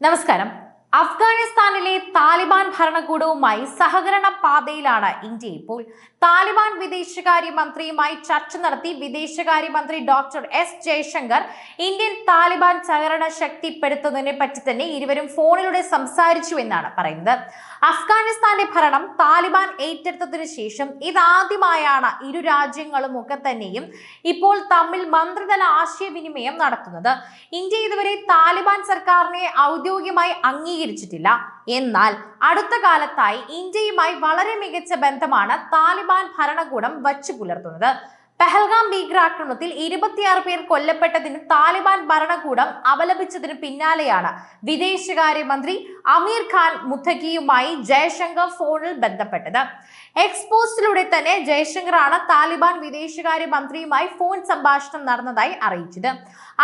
നമസ്കാരം. അഫ്ഗാനിസ്ഥാനിലെ താലിബാൻ ഭരണകൂടവുമായി സഹകരണ പാതയിലാണ് ഇന്ത്യ ഇപ്പോൾ. താലിബാൻ വിദേശകാര്യ മന്ത്രിയുമായി ചർച്ച നടത്തി വിദേശകാര്യമന്ത്രി doctor S Jaishankar Indian Taliban സഹകരണ ശക്തിപ്പെടുത്തുന്നതിനെ പറ്റി തന്നെ ഇരുവരും ഫോണിലൂടെ സംസാരിച്ചു എന്നാണ് പറയുന്നത്. അഫ്ഗാനിസ്ഥാന്റെ ഭരണം താലിബാൻ ഏറ്റെടുത്തതിന് ശേഷം ഇതാദ്യമായാണ് ഇരു രാജ്യങ്ങളും ഒക്കെ തന്നെയും ഇപ്പോൾ തമ്മിൽ മന്ത്രിതല ആശയവിനിമയം നടത്തുന്നത്. ഇന്ത്യ ഇതുവരെ താലിബാൻ സർക്കാരിനെ ഔദ്യോഗികമായി അംഗീകരിച്ചിട്ടില്ല എന്നാൽ അടുത്ത കാലത്തായി ഇന്ത്യയുമായി വളരെ മികച്ച ബന്ധമാണ് താലിബാൻ ഭരണകൂടം വച്ചു പുലർത്തുന്നത്. പെഹൽഗാം ഭീകരാക്രമണത്തിൽ ഇരുപത്തിയാറ് പേർ കൊല്ലപ്പെട്ടതിന് താലിബാൻ ഭരണകൂടം അപലപിച്ചതിന് പിന്നാലെയാണ്. വിദേശകാര്യമന്ത്രി അമീർ ഖാൻ മുത്തഖിയുമായി ജയശങ്കർ ഫോണിൽ ബന്ധപ്പെട്ടത്. എക്സ്പോസ്റ്റിലൂടെ തന്നെ ജയശങ്കറാണ് താലിബാൻ വിദേശകാര്യമന്ത്രിയുമായി ഫോൺ സംഭാഷണം നടന്നതായി അറിയിച്ചത്.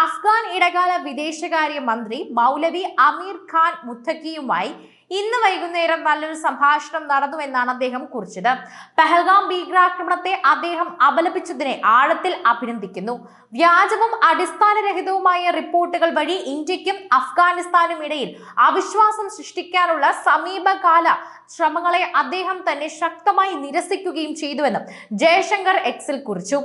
അഫ്ഗാൻ ഇടകാല വിദേശകാര്യ മന്ത്രി മൗലവി അമീർ ഖാൻ മുത്തഖിയുമായി ഇന്ന് വൈകുന്നേരം നല്ലൊരു സംഭാഷണം നടന്നു എന്നാണ് അദ്ദേഹം കുറിച്ചത്. പെഹൽഗാം ഭീകരാക്രമണത്തെ അദ്ദേഹം അപലപിച്ചതിനെ ആഴത്തിൽ അഭിനന്ദിക്കുന്നു. വ്യാജവും അടിസ്ഥാനരഹിതവുമായ റിപ്പോർട്ടുകൾ വഴി ഇന്ത്യക്കും അഫ്ഗാനിസ്ഥാനും ഇടയിൽ അവിശ്വാസം സൃഷ്ടിക്കാനുള്ള സമീപകാല ശ്രമങ്ങളെ അദ്ദേഹം തന്നെ ശക്തമായി നിരസിക്കുകയും ചെയ്തുവെന്നും ജയശങ്കർ എക്സിൽ കുറിച്ചു.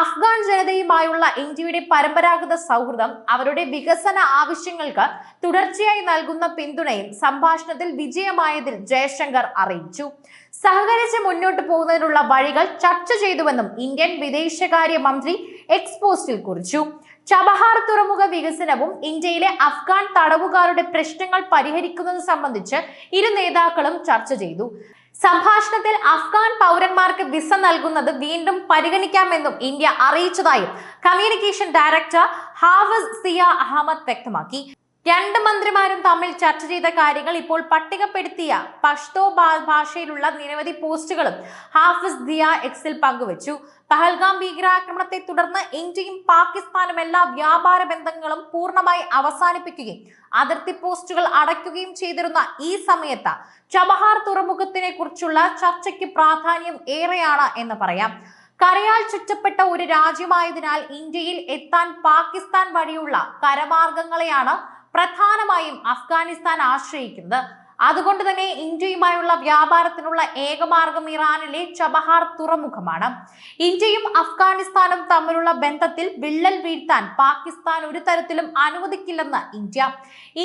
അഫ്ഗാൻ ജനതയുമായുള്ള ഇന്ത്യയുടെ പരമ്പരാഗത സൗഹൃദം അവരുടെ വികസന ആവശ്യങ്ങൾക്ക് തുടർച്ചയായി നൽകുന്ന പിന്തുണയും സംഭാഷണത്തിൽ വിജയമായതിൽ ജയശങ്കർ അറിയിച്ചു. സഹകരിച്ച് മുന്നോട്ട് പോകുന്നതിനുള്ള വഴികൾ ചർച്ച ചെയ്തുവെന്നും ഇന്ത്യൻ വിദേശകാര്യ മന്ത്രി എക്സ്പോസ്റ്റിൽ കുറിച്ചു. ചബഹാർ തുറമുഖ വികസനവും ഇന്ത്യയിലെ അഫ്ഗാൻ തടവുകാരുടെ പ്രശ്നങ്ങൾ പരിഹരിക്കുന്നത് സംബന്ധിച്ച് ഇരു നേതാക്കളും ചർച്ച ചെയ്തു. സംഭാഷണത്തിൽ അഫ്ഗാൻ പൗരന്മാർക്ക് വിസ നൽകുന്നത് വീണ്ടും പരിഗണിക്കാമെന്നും ഇന്ത്യ അറിയിച്ചതായും കമ്മ്യൂണിക്കേഷൻ ഡയറക്ടർ ഹാഫിസ് സിയ അഹമ്മദ് വ്യക്തമാക്കി. രണ്ട് മന്ത്രിമാരും തമ്മിൽ ചർച്ച ചെയ്ത കാര്യങ്ങൾ ഇപ്പോൾ പട്ടികപ്പെടുത്തിയ പഷ്തോ ഭാഷയിലുള്ള നിരവധി പോസ്റ്റുകളും ഹാഫിസ് ദിയ എക്സിൽ പങ്കുവച്ചു. പഹൽഗാം ഭീകരാക്രമണത്തെ തുടർന്ന് ഇന്ത്യയും പാകിസ്ഥാനും എല്ലാ വ്യാപാര ബന്ധങ്ങളും പൂർണമായി അവസാനിപ്പിക്കുകയും അതിർത്തി പോസ്റ്റുകൾ അടയ്ക്കുകയും ചെയ്തിരുന്ന ഈ സമയത്ത് ചബഹാർ തുറമുഖത്തിനെ കുറിച്ചുള്ള ചർച്ചയ്ക്ക് പ്രാധാന്യം ഏറെയാണ് എന്ന് പറയാം. കരയാൽ ചുറ്റപ്പെട്ട ഒരു രാജ്യമായതിനാൽ ഇന്ത്യയിൽ എത്താൻ പാകിസ്ഥാൻ വഴിയുള്ള കരമാർഗങ്ങളെയാണ് പ്രധാനമായും അഫ്ഗാനിസ്ഥാൻ ആശ്രയിക്കുന്നത്. അതുകൊണ്ട് തന്നെ ഇന്ത്യയുമായുള്ള വ്യാപാരത്തിനുള്ള ഏകമാർഗം ഇറാനിലെ ചബഹാർ തുറമുഖമാണ്. ഇന്ത്യയും അഫ്ഗാനിസ്ഥാനും തമ്മിലുള്ള ബന്ധത്തിൽ വിള്ളൽ വീഴ്ത്താൻ പാകിസ്ഥാൻ ഒരു തരത്തിലും അനുവദിക്കില്ലെന്ന് ഇന്ത്യ.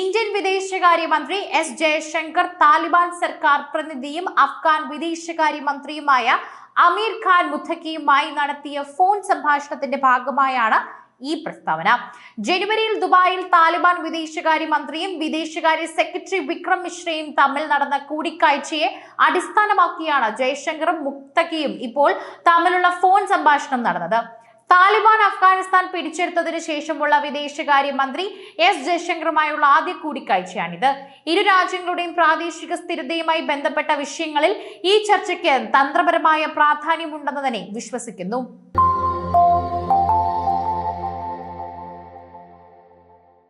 ഇന്ത്യൻ വിദേശകാര്യമന്ത്രി എസ് ജയശങ്കർ താലിബാൻ സർക്കാർ പ്രതിനിധിയും അഫ്ഗാൻ വിദേശകാര്യ മന്ത്രിയുമായ അമീർ ഖാൻ മുത്തക്കിയുമായി നടത്തിയ ഫോൺ സംഭാഷണത്തിന്റെ ഭാഗമായാണ് ഈ പ്രസ്താവന. ജനുവരിയിൽ ദുബായിൽ താലിബാൻ വിദേശകാര്യ മന്ത്രിയും വിദേശകാര്യ സെക്രട്ടറി വിക്രം മിശ്രയും തമ്മിൽ നടന്ന കൂടിക്കാഴ്ചയെ അടിസ്ഥാനമാക്കിയാണ് ജയശങ്കറും മുക്തകിയും ഇപ്പോൾ തമ്മിലുള്ള ഫോൺ സംഭാഷണം നടന്നത്. താലിബാൻ അഫ്ഗാനിസ്ഥാൻ പിടിച്ചെടുത്തതിന് ശേഷമുള്ള വിദേശകാര്യ മന്ത്രി എസ് ജയശങ്കറുമായുള്ള ആദ്യ കൂടിക്കാഴ്ചയാണിത്. ഇരു രാജ്യങ്ങളുടെയും പ്രാദേശിക സ്ഥിരതയുമായി ബന്ധപ്പെട്ട വിഷയങ്ങളിൽ ഈ ചർച്ചയ്ക്ക് തന്ത്രപരമായ പ്രാധാന്യമുണ്ടെന്ന് തന്നെ വിശ്വസിക്കുന്നു.